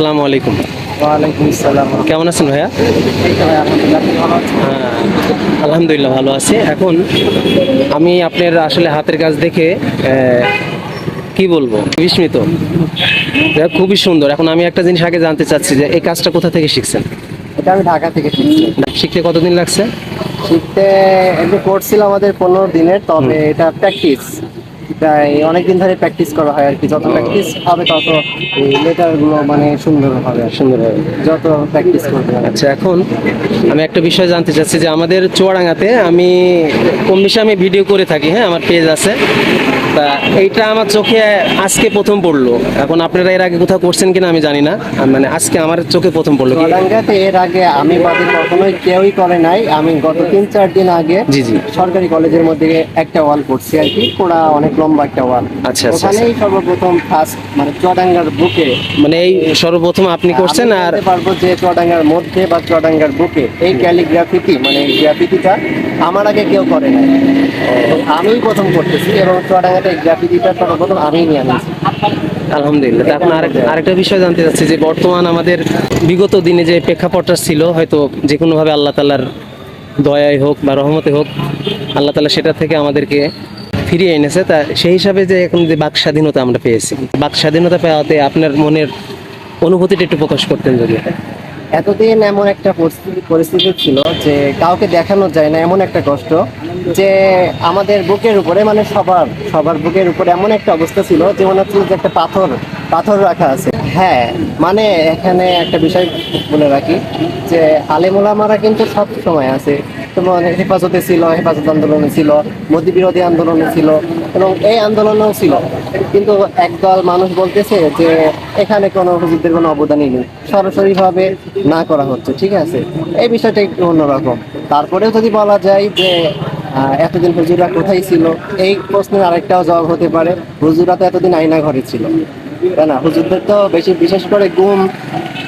আসসালামু আলাইকুম। ওয়ালাইকুম আসসালাম। কেমন আছেন ভাইয়া? আলহামদুলিল্লাহ, ভালো? হ্যাঁ, আলহামদুলিল্লাহ ভালো আছি। এখন আমি আপনার আসলে হাতের কাজ দেখে কি বলব? বিস্মিত। খুবই সুন্দর। এখন আমি একটা জিনিস আগে জানতে চাচ্ছি যে এই কাজটা কোথা থেকে শিখছেন? এটা আমি ঢাকা থেকে শিখছি। শিখতে কতদিন লাগছে? শিখতে করছিল আমাদের পনেরো দিনের তবে এটা প্র্যাকটিস প্রায় অনেকদিন ধরে প্র্যাকটিস করা হয় আর কি। যত প্র্যাকটিস হবে তত এই লেটারগুলো মানে সুন্দর হবে। সুন্দর হবে। যত প্র্যাকটিস করবে আচ্ছা এখন আমি একটা বিষয় জানতে চাচ্ছি যে আমাদের চুয়াডাঙ্গাতে আমি কম বেশি আমি ভিডিও করে থাকি হ্যাঁ আমার পেজ আছে। তা এইটা আমার চোখে আজকে প্রথম পড়ল। এখন আপনারা এর আগে কোথাও করছেন কিনা আমি জানি না। মানে আজকে আমার চোখে প্রথম পড়ল চুয়াডাঙ্গাতে এর আগে আমি বাদে কখনোই কেউই করে নাই। আমি গত তিন চার দিন আগে জি, জি। সরকারি কলেজের মধ্যে একটা ওয়াল করছি আর কি। পুরা অনেক লম্বা একটা ওয়াল আচ্ছা, আচ্ছা, ওখানেই সর্বপ্রথম ফার্স্ট মানে চুয়াডাঙ্গার বুকে। মানে এই সর্বপ্রথম আপনি করছেন আর পারব যে চুয়াডাঙ্গার মধ্যে বা চুয়াডাঙ্গার বুকে এই ক্যালিগ্রাফিটি মানে এই গ্রাফিটিটা আমার আগে কেউ করে নাই। আমি প্রথম করতেছি এবং চুয়াডাঙ্গাতে গ্রাফিটিটা সর্বপ্রথম আমি নিয়ে আনছি। আলহামদুলিল্লাহ। এখন আরেকটা বিষয় জানতে চাচ্ছি যে বর্তমান আমাদের বিগত দিনে যে প্রেক্ষাপটটা ছিল হয়তো যে কোনোভাবে আল্লাহ তালার দয়াই হোক বা রহমতে হোক আল্লাহ তালা সেটা থেকে আমাদেরকে ফিরিয়ে এনেছে, তা সেই হিসাবে যে এখন যে বাক স্বাধীনতা আমরা পেয়েছি, বাক স্বাধীনতা পাওয়াতে আপনার মনের অনুভূতিটা একটু প্রকাশ করতেন যদি। এতদিন এমন একটা পরিস্থিতি পরিস্থিতি ছিল যে কাউকে দেখানো যায় না, এমন একটা কষ্ট যে আমাদের বুকের উপরে মানে সবার সবার বুকের উপরে এমন একটা অবস্থা ছিল যে মনে হচ্ছিল যে একটা পাথর পাথর রাখা আছে। হ্যাঁ মানে এখানে একটা বিষয় বলে রাখি যে আলেমুলামারা কিন্তু সব সময় আছে। যেমন হেফাজতে ছিল, হেফাজত আন্দোলনে ছিল মোদী বিরোধী আন্দোলনে ছিল এবং এই আন্দোলনেও ছিল। কিন্তু একদল মানুষ বলতেছে যে এখানে কোনো হুজুরদের কোনো অবদানই নেই। সরাসরিভাবে না করা হচ্ছে, ঠিক আছে? এই বিষয়টা একটু অন্যরকম। তারপরেও যদি বলা যায় যে এতদিন হুজুরা কোথায় ছিল, এই প্রশ্নের আরেকটাও জবাব হতে পারে হুজুরা তো এতদিন আয়না ঘরে ছিল। তাই না? হুজুরদের তো বেশি, বিশেষ করে গুম,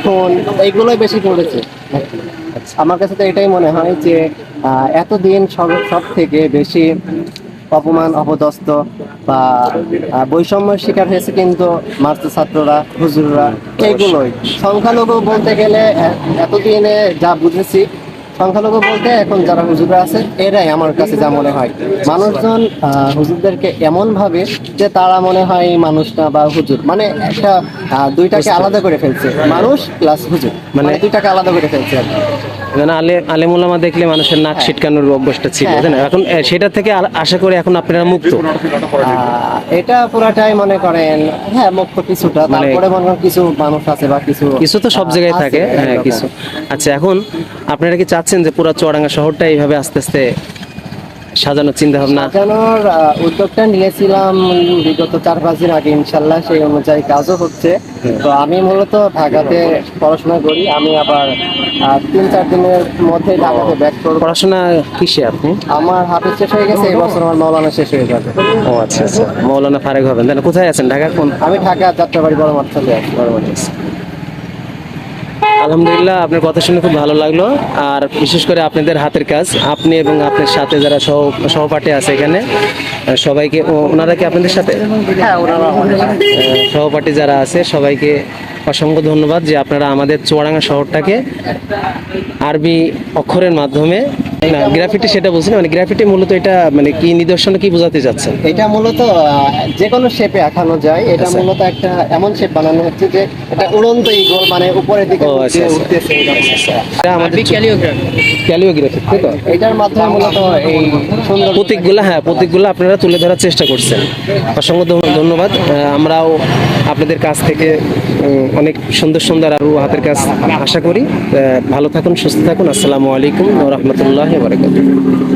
খুন, এইগুলোই বেশি পড়েছে। আমার কাছে তো এটাই মনে হয় যে এতদিন সব সব থেকে বেশি অপমান অপদস্ত বা বৈষম্য বৈষম্যের শিকার হয়েছে কিন্তু মার্চ ছাত্ররা হুজুররা এগুলোই। সংখ্যালঘু বলতে গেলে এতদিনে যা বুঝেছি সংখ্যালঘু বলতে এখন যারা হুজুরা আছে এরাই আমার কাছে যা মনে হয়। মানুষজন আহ, হুজুরদেরকে এমন ভাবে যে তারা মনে হয় মানুষটা বা হুজুর। মানে একটা দুইটাকে আলাদা করে ফেলছে। মানুষ প্লাস হুজুর। মানে মানে- দুইটাকে আলাদা করে ফেলছে আর কি। আলে আলেমুলামা দেখলে মানুষের নাক ছিটকানোর অভ্যাসটা ছিল হ্যাঁ। না? এখন সেটা থেকে আশা করি এখন আপনারা মুক্ত। এটা পুরাটাই মনে করেন হ্যাঁ মুক্ত কিছুটা। মানে- তারপরে মনে করেন কিছু মানুষ আছে বা কিছু কিছু তো সব জায়গায় থাকে হ্যাঁ কিছু। আচ্ছা এখন আপনারা কি চাচ্ছেন যে পুরা চুয়াডাঙ্গা শহরটা এইভাবে আস্তে আস্তে সাজানোর চিন্তা ভাবনা সাজানোর উদ্যোগটা নিয়েছিলাম বিগত চার পাঁচ দিন আগে ইনশাল্লাহ সেই অনুযায়ী কাজও হচ্ছে। তো আমি মূলত ঢাকাতে পড়াশোনা করি আমি আবার তিন চার দিনের মধ্যে ঢাকাতে ব্যাক করব। পড়াশোনা কিসে আপনি? আমার হাফিজ শেষ হয়ে গেছে এই বছর আমার মৌলানা শেষ হয়ে যাবে। ও আচ্ছা আচ্ছা। মৌলানা ফারেক হবেন। না? কোথায় আছেন? ঢাকার কোন? আমি ঢাকা যাত্রাবাড়ি বড় মাঠ থেকে আছি। আলহামদুলিল্লাহ আপনার কথা শুনে খুব ভালো লাগল। আর বিশেষ করে আপনাদের হাতের কাজ আপনি এবং আপনার সাথে যারা সহ সহপাঠী আছে এখানে সবাইকে ও- ওনারা কি আপনাদের সাথে? হ্যাঁ সহপাঠী যারা আছে সবাইকে অসংখ্য ধন্যবাদ যে আপনারা আমাদের চুয়াডাঙ্গা শহরটাকে আরবি অক্ষরের মাধ্যমে না গ্রাফিটি সেটা বলছি না মানে গ্রাফিটি মূলত এটা মানে কি নিদর্শনে কি বোঝাতে যাচ্ছেন এটা মূলত যে কোনো শেপে আঁকানো যায়। এটা আচ্ছা। মূলত একটা এমন শেপ বানানো হচ্ছে যে এটা উড়ন্ত ইগল মানে উপরের দিকে আচ্ছা, আচ্ছা। উঠতেছে এটা আমাদের ক্যালিওগ্রাফি। তাই তো? এটার মাধ্যমে মূলত এই সুন্দর প্রতীকগুলো হ্যাঁ প্রতীকগুলো আপনারা তুলে ধরার চেষ্টা করছেন। অসংখ্য ধন্যবাদ। আমরাও আপনাদের কাছ থেকে অনেক সুন্দর সুন্দর আরও হাতের কাজ আশা করি। ভালো থাকুন সুস্থ থাকুন। আসসালামু আলাইকুম রহমতুল্লাহ। हे बरं